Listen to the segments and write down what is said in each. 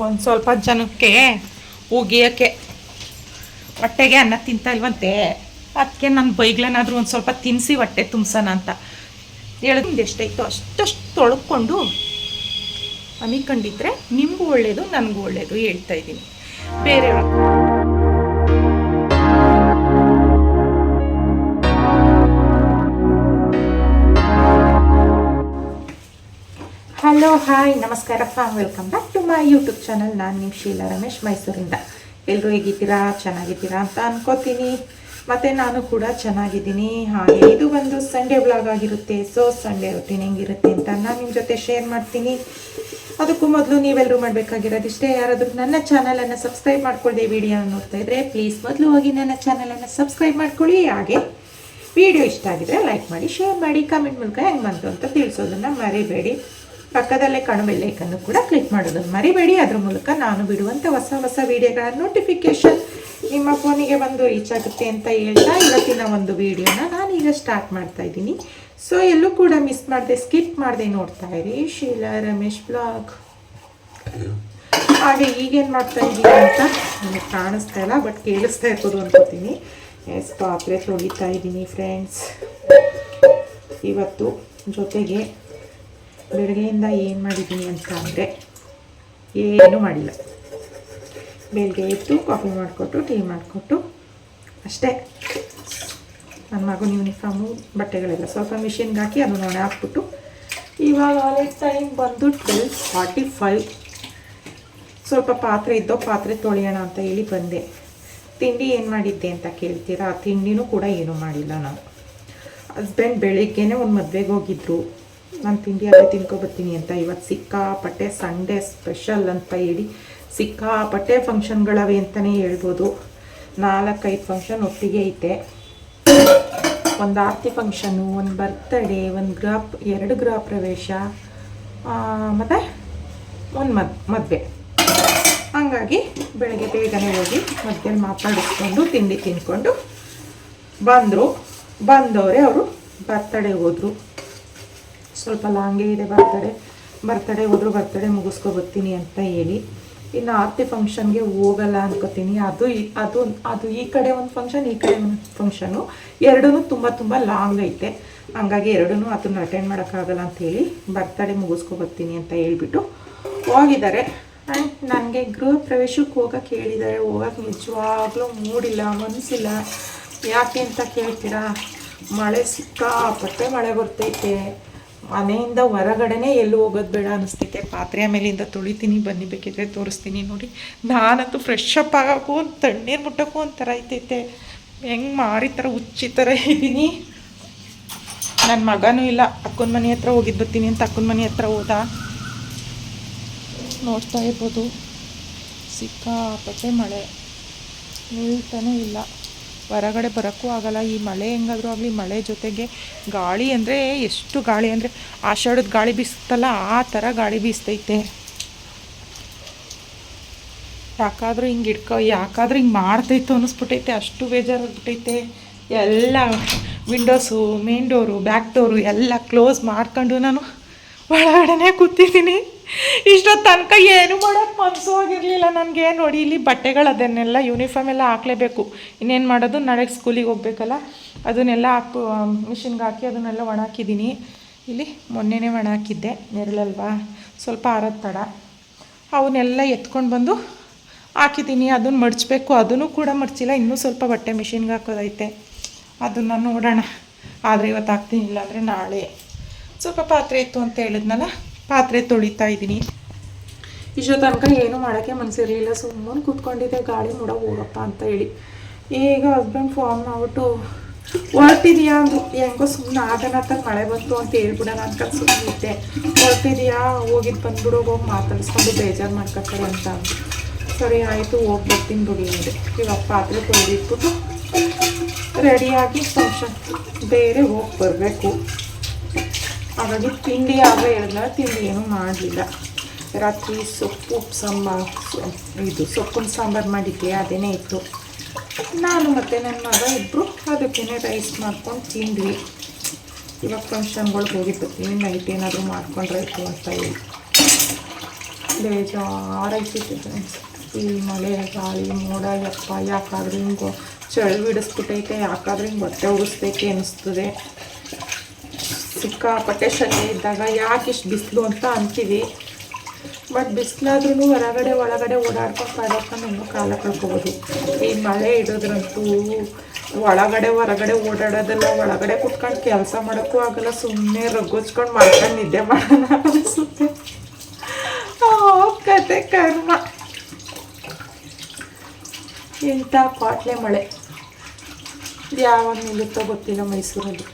ಒಂದು ಸ್ವಲ್ಪ ಜನಕ್ಕೆ ಉಗಿಯೋಕ್ಕೆ ಹೊಟ್ಟೆಗೆ ಅನ್ನ ತಿಂತಾ ಇಲ್ವಂತೆ? ಅದಕ್ಕೆ ನಾನು ಬೈಗ್ಲನಾದರೂ ಒಂದು ಸ್ವಲ್ಪ ತಿನ್ನಿಸಿ ಹೊಟ್ಟೆ ತುಂಬಿಸೋಣ ಅಂತ. ಹೇಳಿದ್ರೆ ಎಷ್ಟೈತೋ ಅಷ್ಟಷ್ಟು ತೊಳ್ಕೊಂಡು ಅಮಿಕೊಂಡಿದ್ರೆ ನಿಮಗೂ ಒಳ್ಳೆಯದು ನನಗೂ ಒಳ್ಳೆಯದು ಹೇಳ್ತಾ ಇದ್ದೀನಿ. ಬೇರೆ ಹಲೋ ಹಾಯ್ ನಮಸ್ಕಾರ form welcome back to my YouTube channel ನಾನು ನಿಮ್ಮ ಶೀಲಾ ರಮೇಶ್, ಮೈಸೂರಿಂದ. ಎಲ್ಲರೂ ಹೇಗಿದ್ದೀರಾ? ಚೆನ್ನಾಗಿದ್ದೀರಾ ಅಂತ ಅನ್ಕೋತೀನಿ. ಮತ್ತು ನಾನು ಕೂಡ ಚೆನ್ನಾಗಿದ್ದೀನಿ. ಹಾಗೆ ಇದು ಒಂದು ಸಂಡೇ ಬ್ಲಾಗ್ ಆಗಿರುತ್ತೆ. ಸೊ ಸಂಡೇ ರೊಟೀನ್ ಹೆಂಗಿರುತ್ತೆ ಅಂತ ನಾನು ನಿಮ್ಮ ಜೊತೆ ಶೇರ್ ಮಾಡ್ತೀನಿ. ಅದಕ್ಕೂ ಮೊದಲು ನೀವೆಲ್ಲರೂ ಮಾಡಬೇಕಾಗಿರೋದಿಷ್ಟೇ, ಯಾರಾದರೂ ನನ್ನ ಚಾನಲನ್ನು ಸಬ್ಸ್ಕ್ರೈಬ್ ಮಾಡ್ಕೊಳ್ಳದೆ ವಿಡಿಯೋ ನೋಡ್ತಾ ಇದ್ರೆ ಪ್ಲೀಸ್ ಮೊದಲು ಹೋಗಿ ನನ್ನ ಚಾನಲನ್ನು ಸಬ್ಸ್ಕ್ರೈಬ್ ಮಾಡ್ಕೊಳ್ಳಿ. ಹಾಗೆ ವಿಡಿಯೋ ಇಷ್ಟ ಆಗಿದ್ರೆ ಲೈಕ್ ಮಾಡಿ ಶೇರ್ ಮಾಡಿ ಕಮೆಂಟ್ ಮೂಲಕ ಹೆಂಗೆ ಬಂತು ಅಂತ ತಿಳಿಸೋದನ್ನು ಮರಿಬೇಡಿ. ಪಕ್ಕದಲ್ಲೇ ಕಾಣೋ ಬೆಲ್ಲೈಕನ್ನು ಕೂಡ ಕ್ಲಿಕ್ ಮಾಡೋದನ್ನು ಮರಿಬೇಡಿ ಅದ್ರ ಮೂಲಕ ನಾನು ಬಿಡುವಂಥ ಹೊಸ ಹೊಸ ವಿಡಿಯೋಗಳ ನೋಟಿಫಿಕೇಶನ್ ನಿಮ್ಮ ಫೋನಿಗೆ ಬಂದು ರೀಚ್ ಆಗುತ್ತೆ ಅಂತ ಹೇಳ್ತಾ ಇವತ್ತಿನ ಒಂದು ವಿಡಿಯೋನ ನಾನೀಗ ಸ್ಟಾರ್ಟ್ ಮಾಡ್ತಾ ಇದ್ದೀನಿ. ಸೊ ಎಲ್ಲೂ ಕೂಡ ಮಿಸ್ ಮಾಡಿದೆ ಸ್ಕಿಪ್ ಮಾಡದೆ ನೋಡ್ತಾ ಇರಿ. ಶೀಲಾ ರಮೇಶ್ ಬ್ಲಾಗ್ ಹಾಗೆ ಈಗೇನು ಮಾಡ್ತಾ ಇದ್ದೀನಿ ಅಂತ ನನಗೆ ಕಾಣಿಸ್ತಾ ಇಲ್ಲ ಬಟ್ ಕೇಳಿಸ್ತಾ ಇರ್ಬೋದು ಅನ್ಕೋತೀನಿ. ಎಸ್ ಪಾತ್ರೆ ತೊಳಿತಾ ಇದ್ದೀನಿ ಫ್ರೆಂಡ್ಸ್ ಇವತ್ತು ಜೊತೆಗೆ ಬೆಳಗ್ಗೆಯಿಂದ ಏನು ಮಾಡಿದ್ದೀನಿ ಅಂತ ಅಂದರೆ ಏನೂ ಮಾಡಿಲ್ಲ. ಬೆಳಗ್ಗೆ ಎದ್ದು ಕಾಫಿ ಮಾಡಿಕೊಟ್ಟು, ಟೀ ಮಾಡಿಕೊಟ್ಟು, ಅಷ್ಟೇ. ನನ್ನ ಮಗನ ಯೂನಿಫಾರ್ಮು ಬಟ್ಟೆಗಳೆಲ್ಲ ಸ್ವಲ್ಪ ಮಿಷಿನ್ಗೆ ಹಾಕಿ ಅದನ್ನ ಒಣ ಹಾಕ್ಬಿಟ್ಟು ಇವಾಗ ಆಲ್ರೆಡಿ ಟೈಮ್ ಬಂದು ಟ್ವೆಲ್ ಫಾರ್ಟಿ ಫೈವ್ ಸ್ವಲ್ಪ ಪಾತ್ರೆ ಇದ್ದೋ ಪಾತ್ರೆ ತೊಳೆಯೋಣ ಅಂತ ಹೇಳಿ ಬಂದೆ. ತಿಂಡಿ ಏನು ಮಾಡಿದ್ದೆ ಅಂತ ಕೇಳ್ತೀರಾ? ಆ ತಿಂಡಿನೂ ಕೂಡ ಏನೂ ಮಾಡಿಲ್ಲ ನಾನು. ಹಸ್ಬೆಂಡ್ ಬೆಳಿಗ್ಗೆನೇ ಒಂದು ಮದುವೆಗೆ ಹೋಗಿದ್ರು. ನಾನು ತಿಂಡಿ ಅಲ್ಲೇ ತಿನ್ಕೊಬರ್ತೀನಿ ಅಂತ. ಇವತ್ತು ಸಿಕ್ಕಾಪಟ್ಟೆ ಸಂಡೇ ಸ್ಪೆಷಲ್ ಅಂತ ಹೇಳಿ ಸಿಕ್ಕಾಪಟ್ಟೆ ಫಂಕ್ಷನ್ಗಳವೆ ಅಂತಲೇ ಹೇಳ್ಬೋದು. ನಾಲ್ಕೈದು ಫಂಕ್ಷನ್ ಒಟ್ಟಿಗೆ ಐತೆ. ಒಂದು ಆರತಿ ಫಂಕ್ಷನು ಒಂದು ಬರ್ತಡೇ ಒಂದು ಗೃಹ ಎರಡು ಗೃಹ ಪ್ರವೇಶ ಮತ್ತು ಒಂದು ಮದ್, ಮದುವೆ. ಹಂಗಾಗಿ ಬೆಳಗ್ಗೆ ಬೇಗನೆ ಹೋಗಿ ಮಧ್ಯಾಹ್ನ ಮಾತಾಡಿಸ್ಕೊಂಡು ತಿಂಡಿ ತಿನ್ಕೊಂಡು ಬಂದರು. ಬಂದವರೇ ಅವರು ಬರ್ತಡೇ ಹೋದರು. ಸ್ವಲ್ಪ ಲಾಂಗೇ ಇದೆ, ಬರ್ತಡೇ. ಬರ್ತಡೇ ಹೋದ್ರು ಬರ್ತಡೇ ಮುಗಿಸ್ಕೊ ಬರ್ತೀನಿ ಅಂತ ಹೇಳಿ. ಇನ್ನು ಆರತಿ ಫಂಕ್ಷನ್ಗೆ ಹೋಗಲ್ಲ ಅನ್ಕೋತೀನಿ. ಅದು ಅದು ಅದು ಈ ಕಡೆ ಒಂದು ಫಂಕ್ಷನ್ ಈ ಕಡೆ ಒಂದು ಫಂಕ್ಷನು ಎರಡೂ ತುಂಬ ತುಂಬ ಲಾಂಗ್ ಐತೆ. ಹಂಗಾಗಿ ಎರಡೂ ಅದನ್ನು ಅಟೆಂಡ್ ಮಾಡೋಕ್ಕಾಗಲ್ಲ ಅಂಥೇಳಿ ಬರ್ತಡೆ ಮುಗಿಸ್ಕೊ ಬರ್ತೀನಿ ಅಂತ ಹೇಳ್ಬಿಟ್ಟು ಹೋಗಿದ್ದಾರೆ. ಆ್ಯಂಡ್ ನನಗೆ ಗೃಹ ಪ್ರವೇಶಕ್ಕೆ ಹೋಗಕ್ಕೆ ಹೇಳಿದ್ದಾರೆ. ಹೋಗಕ್ಕೆ ನಿಜವಾಗ್ಲೂ ಮೂಡಿಲ್ಲ ಮನಸ್ಸಿಲ್ಲ ಯಾಕೆ ಅಂತ ಕೇಳ್ತೀರಾ? ಮಳೆ ಸಿಕ್ಕಾಪಟ್ಟೆ ಮಳೆ ಬರ್ತೈತೆ. ಮನೆಯಿಂದ ಹೊರಗಡೆನೇ ಎಲ್ಲೂ ಹೋಗೋದು ಬೇಡ ಅನಿಸ್ತೈತೆ ಪಾತ್ರೆ ಮೇಲಿಂದ ತೊಳಿತೀನಿ, ಬನ್ನಿ ಬೇಕಿದ್ರೆ ತೋರಿಸ್ತೀನಿ ನೋಡಿ. ನಾನಂತೂ ಫ್ರೆಶ್ ಅಪ್ ಆಗೋಕ್ಕೂ ತಣ್ಣೀರು ಮುಟ್ಟೋಕ್ಕೂ ಒಂಥರ ಐತೈತೆ. ಹೆಂಗೆ ಮಾರಿ ಥರ ಹುಚ್ಚಿ ಥರ ಇದ್ದೀನಿ. ನನ್ನ ಮಗನೂ ಇಲ್ಲ, ಅಕ್ಕನ ಮನೆ ಹತ್ರ ಹೋಗಿದ್ದು ಬರ್ತೀನಿ ಅಂತ ಅಕ್ಕನ ಮನೆ ಹತ್ರ ಹೋದ. ನೋಡ್ತಾ ಇರ್ಬೋದು. ಸಿಕ್ಕಾಪಟ್ಟೆ ಮಳೆ, ನಿಲ್ತಾನೆ ಇಲ್ಲ. ಹೊರಗಡೆ ಬರೋಕ್ಕೂ ಆಗಲ್ಲ. ಈ ಮಳೆ ಹೆಂಗಾದ್ರೂ ಆಗಲಿ, ಮಳೆ ಜೊತೆಗೆ ಗಾಳಿ ಅಂದರೆ ಎಷ್ಟು ಗಾಳಿ ಅಂದರೆ ಆಷಾಢದ ಗಾಳಿ ಬೀಸುತ್ತಲ್ಲ, ಆ ಥರ ಗಾಳಿ ಬೀಸ್ತೈತೆ. ಯಾಕಾದರೂ ಹಿಂಗೆ ಹಿಡ್ಕೊ, ಯಾಕಾದರೂ ಹಿಂಗೆ ಮಾಡ್ತೈತೋ ಅನ್ನಿಸ್ಬಿಟ್ಟೈತೆ, ಅಷ್ಟು ಬೇಜಾರಾಗ್ಬಿಟ್ಟೈತೆ. ಎಲ್ಲ windows main door back door ಎಲ್ಲ ಕ್ಲೋಸ್ ಮಾಡ್ಕೊಂಡು ನಾನು ಒಳಗಡೆನೇ ಕೂತಿದ್ದೀನಿ. ಇಷ್ಟೊತ್ತು ತನಕ ಏನು ಮಾಡೋಕ್ಕೆ ಮನಸ್ಸು ಆಗಿರಲಿಲ್ಲ ನನಗೆ. ನೋಡಿ, ಇಲ್ಲಿ ಬಟ್ಟೆಗಳು ಅದನ್ನೆಲ್ಲ ಯೂನಿಫಾರ್ಮ್ ಎಲ್ಲ ಹಾಕಲೇಬೇಕು. ಇನ್ನೇನು ಮಾಡೋದು? ನಾಳೆ ಸ್ಕೂಲಿಗೆ ಹೋಗ್ಬೇಕಲ್ಲ? ಅದನ್ನೆಲ್ಲ ಹಾಕು ಮಿಷಿನ್ಗೆ ಹಾಕಿ ಅದನ್ನೆಲ್ಲ ಒಣಾಕಿದ್ದೀನಿ ಇಲ್ಲಿ ಮೊನ್ನೆನೇ ಒಣ ಹಾಕಿದ್ದೆ ನೆರಳಲ್ವಾ? ಸ್ವಲ್ಪ ಆರದ ತಡ. ಅವನ್ನೆಲ್ಲ ಎತ್ಕೊಂಡು ಬಂದು ಹಾಕಿದ್ದೀನಿ. ಅದನ್ನು ಮಡಚಬೇಕು. ಅದನ್ನು ಕೂಡ ಮಡಚಿಲ್ಲ. ಇನ್ನೂ ಸ್ವಲ್ಪ ಬಟ್ಟೆ ಮಿಷಿನ್ಗೆ ಹಾಕೋದೈತೆ. ಅದನ್ನು ನೋಡೋಣ. ಆದರೆ ಇವತ್ತು ಹಾಕ್ತೀನಿ, ಇಲ್ಲಾಂದರೆ ನಾಳೆ. ಸ್ವಲ್ಪ ಪಾತ್ರೆ ಇತ್ತು ಅಂತ ಹೇಳಿದ್ನಲ್ಲ? ಪಾತ್ರೆ ತೊಳಿತಾ ಇದ್ದೀನಿ. ಇಷ್ಟೋ ತನಕ ಏನೂ ಮಾಡೋಕ್ಕೆ ಮನಸ್ಸಿರಲಿಲ್ಲ. ಸುಮ್ಮನೆ ಕೂತ್ಕೊಂಡಿದ್ದೆ, ಗಾಳಿ ಮೂಡ ಹೋಗಪ್ಪ ಅಂತ ಹೇಳಿ. ಈಗ ಹಸ್ಬೆಂಡ್ ಫೋನ್ ಮಾಡ್ಬಿಟ್ಟು ಹೊರಟಿದ್ಯಾ ಅಂದ್ರು. ಹೆಂಗೋ ಸುಮ್ಮನೆ ಆಗನತ್ತಾಗ ಮಳೆ ಬಂತು ಅಂತ ಹೇಳ್ಬಿಡೋಣ ಅನ್ಕೊಂಡು ಸುಮ್ಮನಿದ್ದೆ ಹೊರಟಿದ್ಯಾ? ಹೋಗಿದ್ದು ಬಂದ್ಬಿಡು, ಹೋಗಿ ಮಾತಾಡಿಸ್ಕೊಂಡು ಬೇಜಾರು ಮಾಡ್ಕೊತಾರೆ ಅಂತ ಅಂದ್ರು. ಸರಿ ಆಯಿತು, ಹೋಗಿ ಬರ್ತೀನಿ ಬಿಡಿ ಅಂದೆ. ಇವಾಗ ಪಾತ್ರೆ ತೊಳೆದಿಟ್ಬಿಟ್ಟು ರೆಡಿಯಾಗಿ ಫಂಕ್ಷನ್ ಬೇರೆ ಹೋಗಿ ಬರಬೇಕು. ಹಾಗಾಗಿ ತಿಂಡಿ ಆಗ ಹೇಳಿದ್ನಲ್ಲ, ತಿಂಡಿ ಏನೂ ಮಾಡಲಿಲ್ಲ ರಾತ್ರಿ ಸೊಪ್ಪು ಸಾಂಬಾರು ಇದು ಸೊಪ್ಪಿನ ಸಾಂಬಾರು ಮಾಡಿದ್ದೆ ಅದೇನೇ ಇತ್ತು. ನಾನು ಮತ್ತು ನನ್ನ ಮಗ ಇಬ್ಬರು ಅದಕ್ಕೇ ರೈಸ್ ಮಾಡ್ಕೊಂಡು ತಿಂದ್ವಿ. ಇವಾಗ ಫಂಕ್ಷನ್ಗಳಿಗೆ ಹೋಗಿ ಏನು ನೈಟ್ ಏನಾದರೂ ಮಾಡ್ಕೊಂಡ್ರಾಯ್ತು ಅಂತ ಹೇಳಿ. ಬೇಜಾರಾಯ್ತಿತ್ತು ಈ ಮಳೆ, ಗಾಳಿ, ಮೋಡ, ಯಪ್ಪ, ಯಾಕಾದ್ರೂ ಹಿಂಗೆ ಚಳಿ ಬಿಡಿಸ್ಬಿಟ್ಟೈತೆ, ಯಾಕಾದ್ರೂ ಹಿಂಗೆ ಬಟ್ಟೆ ಉಡಿಸ್ಬೇಕು ಅನಿಸ್ತದೆ. ಸಿಕ್ಕಾಪಟ್ಟೆ ಶಕೆ ಇದ್ದಾಗ ಯಾಕೆ ಇಷ್ಟು ಬಿಸಿಲು ಅಂತ ಅಂತೀವಿ. ಬಟ್ ಬಿಸಿಲಾದ್ರೂ ಹೊರಗಡೆ, ಒಳಗಡೆ ಓಡಾಡ್ಕೊಂಡು ಕಾಡಾಡ್ಕೊಂಡು ಇನ್ನೂ ಕಾಲ ಕಳ್ಕೊಬೋದು. ಈ ಮಳೆ ಇಡೋದ್ರಂತೂ ಒಳಗಡೆ, ಹೊರಗಡೆ ಓಡಾಡೋದೆಲ್ಲ, ಒಳಗಡೆ ಕುತ್ಕೊಂಡು ಕೆಲಸ ಮಾಡೋಕ್ಕೂ ಆಗಲ್ಲ ಸುಮ್ಮನೆ ರಗ್ಗೋಚ್ಕೊಂಡು ಮಾಡ್ಕೊಂಡು ನಿದ್ದೆ ಮಾಡೋಣ ಅನಿಸುತ್ತೆ. ಕತೆ ಕರ್ಮ. ಇಂಥ ಪಾಟ್ಲೆ ಮಳೆ. ಯಾವಾಗ ನಿಲ್ಲುತ್ತೋ ಗೊತ್ತಿಲ್ಲ ಮೈಸೂರಲ್ಲಿ.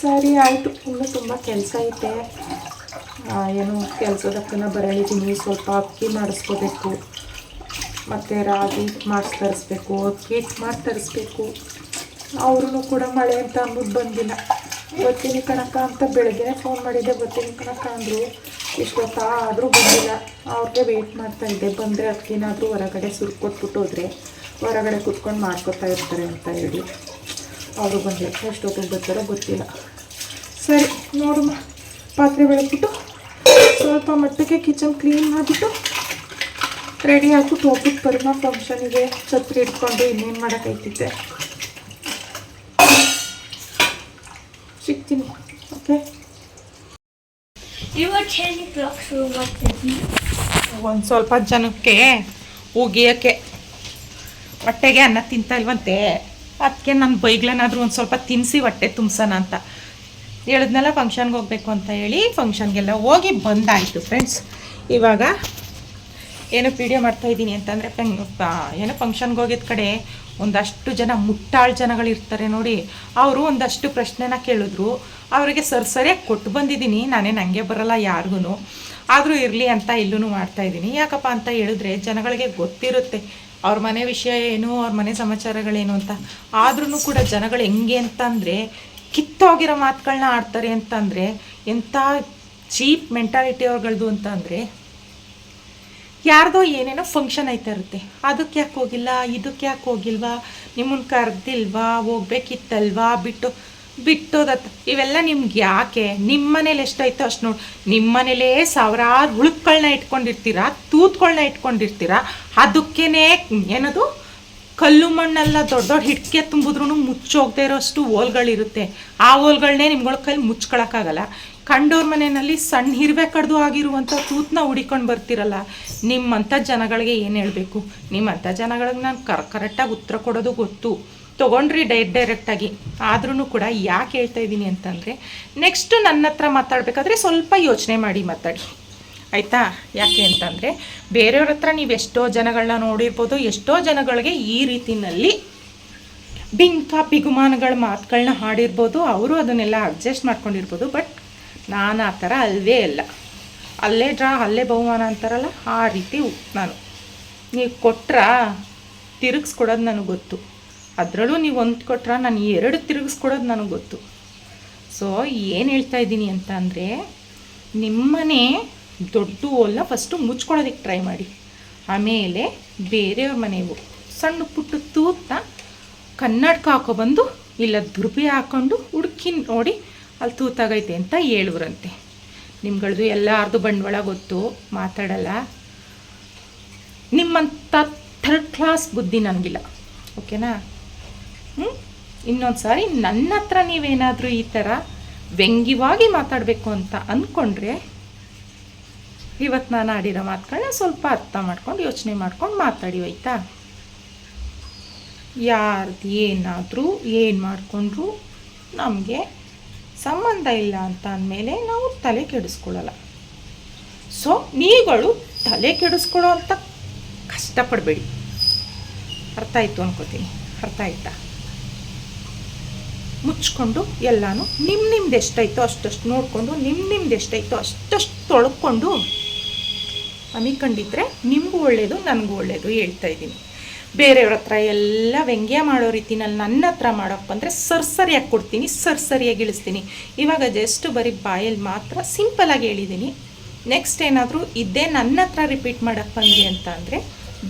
ಸರಿ, ಆಯಿತು. ಇನ್ನೂ ತುಂಬ ಕೆಲಸ ಐತೆ. ಏನು ಕೆಲಸದಕ್ಕನ ಬರಳಿದ್ದೀನಿ ಸ್ವಲ್ಪ ಅಕ್ಕಿ ಮಾಡಿಸ್ಕೋಬೇಕು. ಮತ್ತು ರಾಗಿ ಮಾಡಿ ತರಿಸ್ಬೇಕು. ಅಕ್ಕಿ ಮಾಡಿ ತರಿಸ್ಬೇಕು. ಅವ್ರೂ ಕೂಡ ಮಳೆ ಅಂತ ಅಂದ್ಬಿಟ್ಟು ಬಂದಿಲ್ಲ. ಬರ್ತೀನಿ ಕಣಕ ಅಂತ ಬೆಳಗ್ಗೆ ಫೋನ್ ಮಾಡಿದ್ದೆ ಬರ್ತೀನಿ ಕಣಕ ಅಂದರು ಇಷ್ಟೊತ್ತ ಆದರೂ ಬಂದಿಲ್ಲ. ಅವ್ರಿಗೆ ವೆಯ್ಟ್ ಮಾಡ್ತಾ ಇದ್ದೆ. ಬಂದರೆ ಅಕ್ಕಿನಾದರೂ ಹೊರಗಡೆ ಸುರ್ಕೊಟ್ಬಿಟ್ಟು ಹೋದರೆ ಹೊರಗಡೆ ಕುತ್ಕೊಂಡು ಮಾಡ್ಕೊತಾ ಇರ್ತಾರೆ ಅಂತ ಹೇಳಿ. ಅವರು ಬಂದಿಲ್ಲ ಎಷ್ಟೊತ್ತಿಗೆ ಬರ್ತಾರೋ ಗೊತ್ತಿಲ್ಲ. ಸರಿ ನೋಡಮ್ಮ ಪಾತ್ರೆ ಬೆಳಗ್ಬಿಟ್ಟು ಸ್ವಲ್ಪ ಮಟ್ಟಕ್ಕೆ ಕಿಚನ್ ಕ್ಲೀನ್ ಮಾಡಿಬಿಟ್ಟು ರೆಡಿ ಹಾಕ್ಬಿಟ್ಟು ಹೋಗ್ಬಿಟ್ಟು ಪರಿಮಾ ಫಂಕ್ಷನಿಗೆ ಛತ್ರಿ ಇಟ್ಕೊಂಡು ಇನ್ನೇನು ಮಾಡೋಕ್ಕೈತಿದ್ದೆ ಸಿಗ್ತೀನಿ okay You were 10 o'clock, so what ಒಂದು ಸ್ವಲ್ಪ ಜನಕ್ಕೆ ಉಗಿಯೋಕ್ಕೆ ಹೊಟ್ಟೆಗೆ ಅನ್ನ ತಿಂತಾ ಇಲ್ವಂತೆ. ಅದಕ್ಕೆ ನಾನು ಬೈಗ್ಲನಾದರೂ ಒಂದು ಸ್ವಲ್ಪ ತಿನ್ನಿಸಿ ಹೊಟ್ಟೆ ತುಂಬಿಸೋಣ ಅಂತ. ಹೇಳಿದ್ನೆಲ್ಲ ಫಂಕ್ಷನ್ಗೆ ಹೋಗಬೇಕು ಅಂತ ಹೇಳಿ ಫಂಕ್ಷನ್ಗೆಲ್ಲ ಹೋಗಿ ಬಂದಾಯಿತು ಫ್ರೆಂಡ್ಸ್ ಇವಾಗ ಏನೋ ವಿಡಿಯೋ ಮಾಡ್ತಾಯಿದ್ದೀನಿ ಅಂತಂದರೆ ಏನೋ ಫಂಕ್ಷನ್ಗೆ ಹೋಗಿದ ಕಡೆ ಒಂದಷ್ಟು ಜನ ಮುಟ್ಟಾಳು ಜನಗಳಿರ್ತಾರೆ ನೋಡಿ. ಅವರು ಒಂದಷ್ಟು ಪ್ರಶ್ನೆನ ಕೇಳಿದ್ರು. ಅವರಿಗೆ ಸರ್ ಸರಿಯಾಗಿ ಕೊಟ್ಟು ಬಂದಿದ್ದೀನಿ, ನಾನೇ ನನಗೆ ಬರಲ್ಲ ಯಾರಿಗೂ ಆದರೂ ಇರಲಿ ಅಂತ ಇಲ್ಲೂ ಮಾಡ್ತಾಯಿದ್ದೀನಿ ಯಾಕಪ್ಪ ಅಂತ ಹೇಳಿದ್ರೆ ಜನಗಳಿಗೆ ಗೊತ್ತಿರುತ್ತೆ ಅವ್ರ ಮನೆ ವಿಷಯ ಏನು, ಅವ್ರ ಮನೆ ಸಮಾಚಾರಗಳೇನು ಅಂತ. ಆದ್ರೂ ಕೂಡ ಜನಗಳು ಹೆಂಗೆ ಅಂತಂದರೆ ಕಿತ್ತೋಗಿರೋ ಮಾತುಗಳನ್ನ ಆಡ್ತಾರೆ ಅಂತಂದರೆ, ಎಂಥ ಚೀಪ್ ಮೆಂಟಾಲಿಟಿ ಅವ್ರಗಳದು ಅಂತ ಅಂದರೆ ಯಾರ್ದೋ ಏನೇನೋ ಫಂಕ್ಷನ್ ಐತಾ ಇರುತ್ತೆ. ಅದಕ್ಕೆ ಯಾಕೆ ಹೋಗಿಲ್ಲ, ಇದಕ್ಕೆ ಯಾಕೆ ಹೋಗಿಲ್ವಾ ನಿಮ್ಮನ್ನು ಕರೆದಿಲ್ವಾ, ಹೋಗ್ಬೇಕಿತ್ತಲ್ವಾ, ಬಿಟ್ಟು, ಬಿಟ್ಟೋದತ್ತ. ಇವೆಲ್ಲ ನಿಮ್ಗೆ ಯಾಕೆ? ನಿಮ್ಮ ಮನೇಲಿ ಎಷ್ಟಾಯ್ತೋ ಅಷ್ಟು ನೋಡಿ. ನಿಮ್ಮ ಮನೇಲೇ ಸಾವಿರಾರು ಹುಳುಕ್ಗಳನ್ನ ಇಟ್ಕೊಂಡಿರ್ತೀರಾ ತೂತ್ಗಳನ್ನ ಇಟ್ಕೊಂಡಿರ್ತೀರಾ, ಅದಕ್ಕೇನೆ ಏನದು? ಕಲ್ಲು ಮಣ್ಣೆಲ್ಲ ದೊಡ್ಡ ದೊಡ್ಡ ಹಿಟ್ಕೆ ತುಂಬಿದ್ರೂ ಮುಚ್ಚೋಗದೆ ಇರೋಷ್ಟು ಹೋಲ್ಗಳಿರುತ್ತೆ. ಆ ಹೋಲ್ಗಳನ್ನೇ ನಿಮ್ಗಳ ಕೈಲಿ ಮುಚ್ಕೊಳಕ್ಕಾಗಲ್ಲ. ಕಂಡೋರ್ ಮನೆಯಲ್ಲಿ ಸಣ್ಣ ಹಿರ್ವೆ ಕಡ್ದು ಆಗಿರುವಂಥ ತೂತನ್ನ ಹುಡಿಕೊಂಡು ಬರ್ತಿರಲ್ಲ, ನಿಮ್ಮಂಥ ಜನಗಳಿಗೆ ಏನು ಹೇಳಬೇಕು? ನಿಮ್ಮಂಥ ಜನಗಳಿಗೆ ನಾನು ಕರ್, ಕರೆಕ್ಟಾಗಿ ಉತ್ತರ ಕೊಡೋದು ಗೊತ್ತು. ತೊಗೊಂಡ್ರಿ ಡೈ ಡೈರೆಕ್ಟಾಗಿ. ಆದ್ರೂ ಕೂಡ ಯಾಕೆ ಹೇಳ್ತಾ ಇದ್ದೀನಿ ಅಂತಂದರೆ, ನೆಕ್ಸ್ಟು ನನ್ನ ಹತ್ರ ಮಾತಾಡಬೇಕಾದ್ರೆ ಸ್ವಲ್ಪ ಯೋಚನೆ ಮಾಡಿ ಮಾತಾಡಿ. ಆಯಿತಾ? ಯಾಕೆ ಅಂತಂದರೆ ಬೇರೆಯವ್ರ ಹತ್ರ ನೀವು ಎಷ್ಟೋ ಜನಗಳನ್ನ ನೋಡಿರ್ಬೋದು, ಎಷ್ಟೋ ಜನಗಳಿಗೆ ಈ ರೀತಿಯಲ್ಲಿ ಬಿಂಕ, ಪಿಗುಮಾನಗಳ ಮಾತುಗಳನ್ನ ಹಾಡಿರ್ಬೋದು, ಅವರು ಅದನ್ನೆಲ್ಲ ಅಡ್ಜಸ್ಟ್ ಮಾಡ್ಕೊಂಡಿರ್ಬೋದು ಬಟ್ ನಾನು ಆ ಥರ ಅಲ್ವೇ ಅಲ್ಲ ಅಲ್ಲೇ ಡ್ರಾ, ಅಲ್ಲೇ ಬಹುಮಾನ ಅಂತಾರಲ್ಲ, ಆ ರೀತಿ ನಾನು. ನೀವು ಕೊಟ್ರ? ತಿರುಗಿಸ್ಕೊಡೋದು ನನಗೆ ಗೊತ್ತು. ಅದರಲ್ಲೂ ನೀವು ಒಂದು ಕೊಟ್ರ, ನಾನು ಎರಡು ತಿರುಗಿಸ್ಕೊಡೋದು ನನಗೆ ಗೊತ್ತು. ಸೊ ಏನು ಹೇಳ್ತಾ ಇದ್ದೀನಿ ಅಂತ ಅಂದರೆ ನಿಮ್ಮನೆ ದೊಡ್ಡ ಹೋಲ್ನ ಫಸ್ಟು ಮುಚ್ಕೊಳ್ಳೋದಕ್ಕೆ ಟ್ರೈ ಮಾಡಿ. ಆಮೇಲೆ ಬೇರೆಯವ್ರ ಮನೆವು ಸಣ್ಣ ಪುಟ್ಟ ತೂತನ್ನ ಕನ್ನಡಕ ಹಾಕೊಬಂದು ಇಲ್ಲ ದುರ್ಬಿ ಹಾಕ್ಕೊಂಡು ಹುಡುಕಿ ನೋಡಿ ಅಲ್ಲಿ ತೂತಾಗೈತೆ ಅಂತ ಹೇಳುವ್ರಂತೆ. ನಿಮ್ಗಳದ್ದು ಎಲ್ಲಾರ್ದು ಬಂಡವಾಳ ಗೊತ್ತು, ಮಾತಾಡಲ್ಲ. ನಿಮ್ಮಂಥ ಥರ್ಡ್ ಕ್ಲಾಸ್ ಬುದ್ಧಿ ನನಗಿಲ್ಲ, ಓಕೆನಾ? ಹ್ಞೂ ಇನ್ನೊಂದು ಸಾರಿ ನನ್ನ ಹತ್ರ ನೀವೇನಾದರೂ ಈ ಥರ ವ್ಯಂಗ್ಯವಾಗಿ ಮಾತಾಡಬೇಕು ಅಂತ ಅಂದ್ಕೊಂಡ್ರೆ ಇವತ್ತು ನಾನು ಆಡಿರೋ ಮಾತುಗಳನ್ನ ಸ್ವಲ್ಪ ಅರ್ಥ ಮಾಡ್ಕೊಂಡು, ಯೋಚನೆ ಮಾಡ್ಕೊಂಡು ಮಾತಾಡಿ ಹೋಯ್ತಾ ಯಾರ್ದು ಏನಾದರೂ ಏನು ಮಾಡಿಕೊಂಡ್ರು ನಮಗೆ ಸಂಬಂಧ ಇಲ್ಲ ಅಂತ ಅಂದಮೇಲೆ ನಾವು ತಲೆ ಕೆಡಿಸ್ಕೊಳ್ಳಲ್ಲ. ಸೊ ನೀವುಗಳು ತಲೆ ಕೆಡಿಸ್ಕೊಳ್ಳೋ ಅಂತ ಕಷ್ಟಪಡಬೇಡಿ. ಅರ್ಥ ಆಯಿತು ಅನ್ಕೋತೀನಿ. ಅರ್ಥ ಆಯ್ತಾ? ಮುಚ್ಕೊಂಡು ಎಲ್ಲನೂ ನಿಮ್ಮ ನಿಮ್ದು ಎಷ್ಟೈತೋ ಅಷ್ಟಷ್ಟು ನೋಡಿಕೊಂಡು ನಿಮ್ಮ ನಿಮ್ದು ಎಷ್ಟೈತೋ ಅಷ್ಟಷ್ಟು ತೊಳ್ಕೊಂಡು ಅಮಿಕೊಂಡಿದ್ರೆ ನಿಮಗೂ ಒಳ್ಳೆಯದು ನನಗೂ ಒಳ್ಳೆಯದು ಹೇಳ್ತಾ ಇದ್ದೀನಿ. ಬೇರೆಯವ್ರ ಹತ್ರ ಎಲ್ಲ ವ್ಯಂಗ್ಯ ಮಾಡೋ ರೀತಿನಲ್ಲಿ ನನ್ನ ಹತ್ರ ಮಾಡೋಕ್ಕೆ ಬಂದರೆ ಸರ್ಸರಿಯಾಗಿ ಕೊಡ್ತೀನಿ ಸರ್ಸರಿಯಾಗಿ ಇಳಿಸ್ತೀನಿ. ಇವಾಗ ಜಸ್ಟ್ ಬರೀ ಬಾಯಲ್ಲಿ ಮಾತ್ರ ಸಿಂಪಲಾಗಿ ಹೇಳಿದ್ದೀನಿ. ನೆಕ್ಸ್ಟ್ ಏನಾದರೂ ಇದ್ದೇ ನನ್ನ ಹತ್ರ ರಿಪೀಟ್ ಮಾಡೋಕ್ಕೆ ಬಂದಿ ಅಂತ ಅಂದರೆ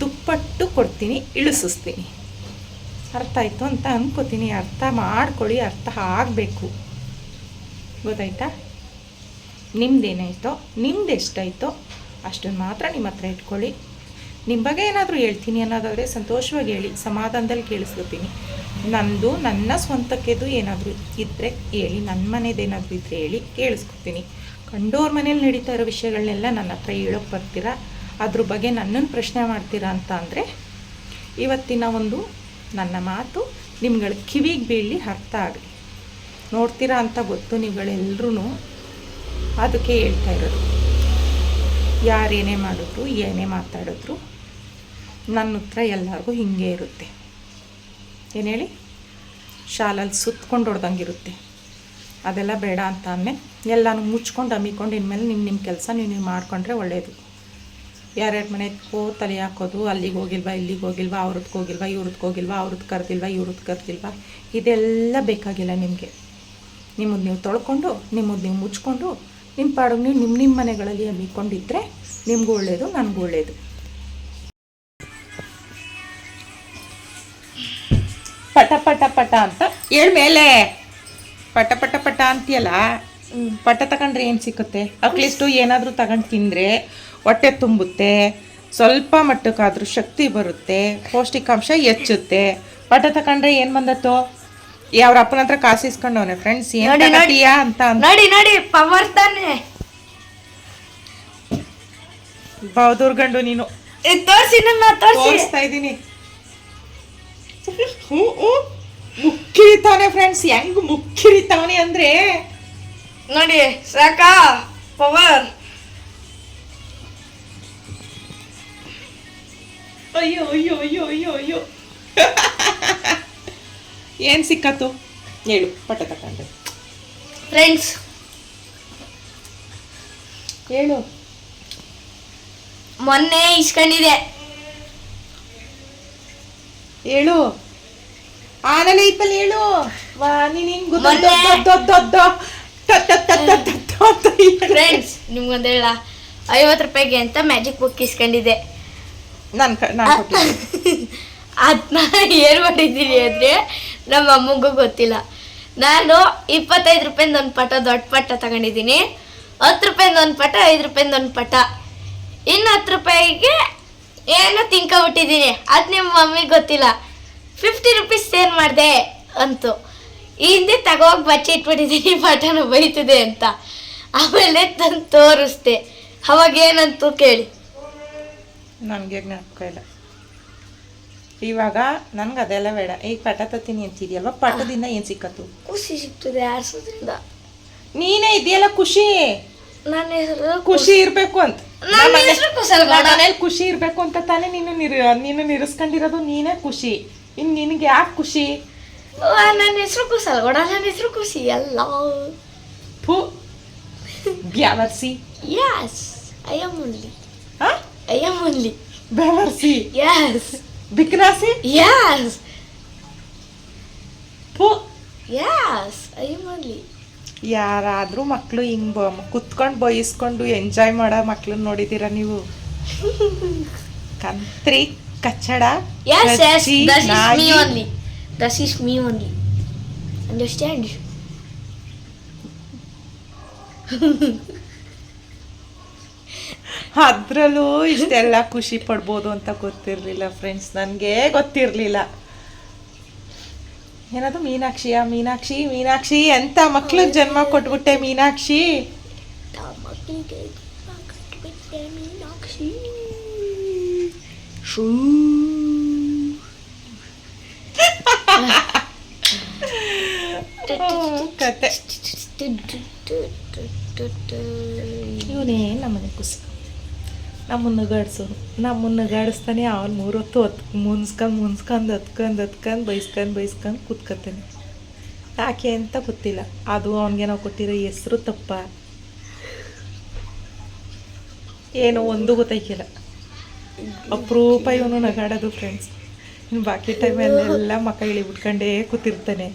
ದುಪ್ಪಟ್ಟು ಕೊಡ್ತೀನಿ, ಇಳಿಸಿಸ್ತೀನಿ. ಅರ್ಥ ಆಯಿತು ಅಂತ ಅಂದ್ಕೋತೀನಿ ಅರ್ಥ ಮಾಡ್ಕೊಳ್ಳಿ, ಅರ್ಥ ಆಗಬೇಕು. ಗೊತ್ತಾಯ್ತಾ? ನಿಮ್ದೇನಾಯ್ತೋ, ನಿಮ್ದು ಎಷ್ಟಾಯ್ತೋ ಅಷ್ಟನ್ನು ಮಾತ್ರ ನಿಮ್ಮ ಹತ್ರ ಇಟ್ಕೊಳ್ಳಿ. ನಿಮ್ಮ ಬಗ್ಗೆ ಏನಾದರೂ ಹೇಳ್ತೀನಿ ಅನ್ನೋದಾದರೆ ಸಂತೋಷವಾಗಿ ಹೇಳಿ, ಸಮಾಧಾನದಲ್ಲಿ ಕೇಳಿಸ್ಕೊತೀನಿ. ನಂದು, ನನ್ನ ಸ್ವಂತಕ್ಕೆದು ಏನಾದರೂ ಇದ್ದರೆ ಹೇಳಿ ನನ್ನ ಮನೇದೇನಾದರೂ ಇದ್ದರೆ ಹೇಳಿ ಕೇಳಿಸ್ಕೊತೀನಿ. ಕಂಡೋರ್ ಮನೇಲಿ ನಡೀತಾ ಇರೋ ವಿಷಯಗಳನ್ನೆಲ್ಲ ನನ್ನ ಹತ್ರ ಹೇಳೋಕ್ಕೆ ಬರ್ತೀರಾ? ಅದ್ರ ಬಗ್ಗೆ ನನ್ನನ್ನು ಪ್ರಶ್ನೆ ಮಾಡ್ತೀರಾ ಅಂತ ಅಂದರೆ, ಇವತ್ತಿನ ಒಂದು ನನ್ನ ಮಾತು ನಿಮ್ಗಳ ಕಿವಿಗೆ ಬೀಳಲಿ, ಅರ್ಥ ಆಗಲಿ. ನೋಡ್ತೀರಾ ಅಂತ ಗೊತ್ತು ನೀವುಗಳೆಲ್ಲರೂ ಅದಕ್ಕೆ ಹೇಳ್ತಾ ಇರೋದು. ಯಾರೇನೇ ಮಾಡಿದ್ರು, ಏನೇ ಮಾತಾಡಿದ್ರು, ನನ್ನ ಉತ್ತರ ಎಲ್ಲರಿಗೂ ಹಿಂಗೆ ಇರುತ್ತೆ. ಏನು ಹೇಳಿ? ಶಾಲಲ್ಲಿ ಸುತ್ಕೊಂಡು ಹೊಡ್ದಂಗಿರುತ್ತೆ. ಅದೆಲ್ಲ ಬೇಡ ಅಂತ ಅಂದಮೇಲೆ ಎಲ್ಲನೂ ಮುಚ್ಕೊಂಡು ಅಮ್ಮಿಕೊಂಡು ಇನ್ಮೇಲೆ ನಿಮ್ಮ ನಿಮ್ಮ ಕೆಲಸ ನೀವು ನೀವು ಮಾಡಿಕೊಂಡ್ರೆ ಒಳ್ಳೆಯದು ಯಾರ್ಯಾರ ಕೋ ತಲೆ ಹಾಕೋದು, ಅಲ್ಲಿಗೆ ಹೋಗಿಲ್ವಾ, ಇಲ್ಲಿಗೆ ಹೋಗಿಲ್ವಾ ಅವ್ರದ್ದು ಹೋಗಿಲ್ವಾ ಇವ್ರದ್ದು ಹೋಗಿಲ್ವಾ ಅವ್ರದ್ದು ಕರೆದಿಲ್ವಾ ಇವ್ರದ್ದು ಕರೆದಿಲ್ವಾ, ಇದೆಲ್ಲ ಬೇಕಾಗಿಲ್ಲ ನಿಮಗೆ. ನಿಮ್ಮದು ನೀವು ತೊಳ್ಕೊಂಡು, ನಿಮ್ಮದು ನೀವು ಮುಚ್ಕೊಂಡು ನಿಮ್ಮ ಪಾಡಿಗೆ ನೀವು ನಿಮ್ಮ ನಿಮ್ಮ ಮನೆಗಳಲ್ಲಿ ಹಮ್ಮಿಕೊಂಡಿದ್ರೆ ನಿಮಗೂ ಒಳ್ಳೆಯದು ನನಗೂ ಒಳ್ಳೆಯದು ಪಟ ಪಟ ಪಟ ಅಂತ? ಹೇಳ ಮೇಲೆ. ಪಟ ಪಟ ಪಟ ಅಂತೀಯಲ್ಲ? ಪಟ ತಗೊಂಡ್ರೆ ಏನು ಸಿಕ್ಕುತ್ತೆ? ಅಟ್ಲೀಸ್ಟು ಏನಾದರೂ ತಗೊಂಡು ತಿಂದರೆ ಹೊಟ್ಟೆ ತುಂಬುತ್ತೆ ಸ್ವಲ್ಪ ಮಟ್ಟಕ್ಕಾದರೂ ಶಕ್ತಿ ಬರುತ್ತೆ ಪೌಷ್ಟಿಕಾಂಶ ಹೆಚ್ಚುತ್ತೆ. ಪಟ ತಗೊಂಡ್ರೆ ಏನು ಬಂದತ್ತೋ? ಅವ್ರ ಅಪ್ಪನ ಹತ್ರ ಕಾಸು ಇಸ್ಕೊಂಡವನೆ ಫ್ರೆಂಡ್ಸ್ ಏನು ನೋಡಿ, ನೋಡಿ. ಅಂತ ನೋಡಿ ನೋಡಿ ಪವರ್ ತಾನೆ. ಬೌದೂರ್ಗಂಡು ನೀನು. ತೋರಿಸಿ ತೋರ್ಸಿ ನನ್ನ ತೋರ್ಸಿ. ತೋರಿಸ್ತಾ ಇದ್ದೀನಿ. ಹ್ಞೂ ಹ್ಞೂ. ಮುಕ್ಕಿರಿತಾವನೆ ಫ್ರೆಂಡ್ಸ್ ಹೆಂಗ್ ಮುಕ್ಕಿರಿತಾವನೆ ಅಂದ್ರೆ? ನೋಡಿ ಸಾಕಾ ಪವರ್. ಅಯ್ಯೋ ಅಯ್ಯೋ ಅಯ್ಯೋ ಅಯ್ಯೋ ಅಯ್ಯೋ. ಏನ್ ಸಿಕ್ಕತ್ತು ಹೇಳು ಪಟ್ಟ ತಕೊಂಡೆ ಫ್ರೆಂಡ್ಸ್ ಹೇಳು ಮೊನ್ನೆ ಇಸ್ಕೊಂಡಿದೆ ಹೇಳು ಆನಲೆ ಇಪ್ಪಲ್ಲಿ ಹೇಳು ವಾ ನೀನು ಹಿಂಗ್. ಫ್ರೆಂಡ್ಸ್ ನಿಮ್ಗೊಂದು ಹೇಳ ಐವತ್ತು ರೂಪಾಯಿಗೆ ಅಂತ ಮ್ಯಾಜಿಕ್ ಬುಕ್ ಇಸ್ಕೊಂಡಿದ್ದೆ ನಾನು ನಾನ್. ಅದನ್ನ ಏನು ಮಾಡಿದ್ದೀನಿ ಅಂದರೆ ನಮ್ಮ ಅಮ್ಮಗೂ ಗೊತ್ತಿಲ್ಲ. ನಾನು ಇಪ್ಪತ್ತೈದು ರೂಪಾಯಿಂದ ಒಂದು ಪಟ, ದೊಡ್ಡ ಪಟ ತಗೊಂಡಿದ್ದೀನಿ. ಹತ್ತು ರೂಪಾಯಿಂದ ಒಂದು ಪಟ, ಐದು ರೂಪಾಯಿಂದ ಒಂದು ಪಟ. ಇನ್ನು ಹತ್ತು ರೂಪಾಯಿಗೆ ಏನೋ ತಿನ್ಕೊಬಿಟ್ಟಿದ್ದೀನಿ ಅದು ನಿಮ್ಮ ಮಮ್ಮಿಗೆ ಗೊತ್ತಿಲ್ಲ. ಫಿಫ್ಟಿ ರುಪೀಸ್ ಏನು ಮಾಡಿದೆ ಅಂತು. ಹಿಂದೆ ತಗೋಗಿ ಬಚ್ಚಿ ಇಟ್ಬಿಟ್ಟಿದ್ದೀನಿ, ಪಟನ ಬೈತದೆ ಅಂತ. ಆಮೇಲೆ ತಂದು ತೋರಿಸ್ದೆ. ಅವಾಗ ಏನಂತು ಕೇಳಿ. ನನಗೆ ಜ್ಞಾಪಕ ಇಲ್ಲ. ಇವಾಗ ನನ್ಗೆ ಅದೆಲ್ಲ ಬೇಡ. ಈಗ ಪಟ ತತ್ತೀನಿ ಅಂತಿದ್ಯಲ್ವ? ಪಟದಿಂದ ಏನು ಸಿಕ್ಕತ್ತು? ಖುಷಿ ಸಿಗ್ತದೆ ಆಡ್ಸೋದ್ರಿಂದ ನೀನೇ ಇದೆಯಲ್ಲ ಖುಷಿ? ನನ್ನ ಹೆಸರು ಖುಷಿ ಇರಬೇಕು ಅಂತ. ನನ್ನ ಹೆಸರು ಮನೇಲಿ ಖುಷಿ ಇರಬೇಕು ಅಂತ ತಾನೇ ನೀನು ನಿರ್ ನೀನು ನಿರ್ಸ್ಕೊಂಡಿರೋದು ನೀನೇ ಖುಷಿ. ಇನ್ನು ನಿನಗೆ ಯಾಕೆ ಖುಷಿ? ನನ್ನ ಹೆಸರು ಕುಸಲ್ಗೌಡ ನನ್ನ ಹೆಸರು ಖುಷಿ ಎಲ್ಲ ಫು. ಬ್ಯಾವರ್ಸಿ. ಯಸ್ ಐ ಆಮ್ ಹಾ ಐ ಆಮ್ ಬ್ಯಾವರ್ಸಿ. ಯಸ್ ಬಿಕ್ನಾಸಿ Yes. ಫು ಯಸ್ ಐ ಆಮ್ ಓನ್ಲಿ ಯಾರಾದ್ರೂ ಮಕ್ಕಳು ಹಿಂಗ್ ಬ ಕುತ್ಕೊಂಡು ಬಯಸ್ಕೊಂಡು ಎಂಜಾಯ್ ಮಾಡೋ ಮಕ್ಳನ್ನ ನೋಡಿದ್ದೀರಾ ನೀವು? ಕಂತ್ರಿ ಕಚ್ಚಡ yes yes Kachchi, that is me me only That is me only understand ಅದ್ರಲ್ಲೂ ಇಷ್ಟೆಲ್ಲ ಖುಷಿ ಪಡ್ಬೋದು ಅಂತ ಗೊತ್ತಿರಲಿಲ್ಲ ಫ್ರೆಂಡ್ಸ್ ನನಗೆ ಗೊತ್ತಿರಲಿಲ್ಲ. ಏನದು ಮೀನಾಕ್ಷಿಯ? ಮೀನಾಕ್ಷಿ ಮೀನಾಕ್ಷಿ ಎಂತ ಮಕ್ಳಿಗೆ ಜನ್ಮ ಕೊಟ್ಬಿಟ್ಟೆ ಮೀನಾಕ್ಷಿ? ಕತೆ. ಇವನೇ ನಮ್ಮನೆ ಕುಸ ನಮ್ಮನ್ನ ಗಾಡ್ಸೋನು ನಮ್ಮನ್ನು ಗಾಡಿಸ್ತಾನೆ ಅವ್ನು ಮೂರೊತ್ತು ಹೊತ್ತು ಮುನ್ಸ್ಕೊಂಡು ಮುನ್ಸ್ಕೊಂಡು ಹತ್ಕೊಂಡು ಹತ್ಕೊಂಡು ಬೈಸ್ಕೊಂಡು ಬೈಸ್ಕೊಂಡು ಕೂತ್ಕೊತಾನೆ ಯಾಕೆ ಅಂತ ಗೊತ್ತಿಲ್ಲ. ಅದು ಅವನಿಗೆ ನಾವು ಕೊಟ್ಟಿರೋ ಹೆಸರು ತಪ್ಪ. ಏನೋ ಒಂದು ಗೊತ್ತಾಯ್ಕಿಲ್ಲ ಅಪರೂಪ ಇವನು ನಗಾಡೋದು ಫ್ರೆಂಡ್ಸ್ ಇನ್ನು ಬಾಕಿ ಟೈಮಲ್ಲೆಲ್ಲ ಮಕ್ಕ ಇಳಿ ಬಿಟ್ಕೊಂಡೇ ಕೂತಿರ್ತಾನೆ.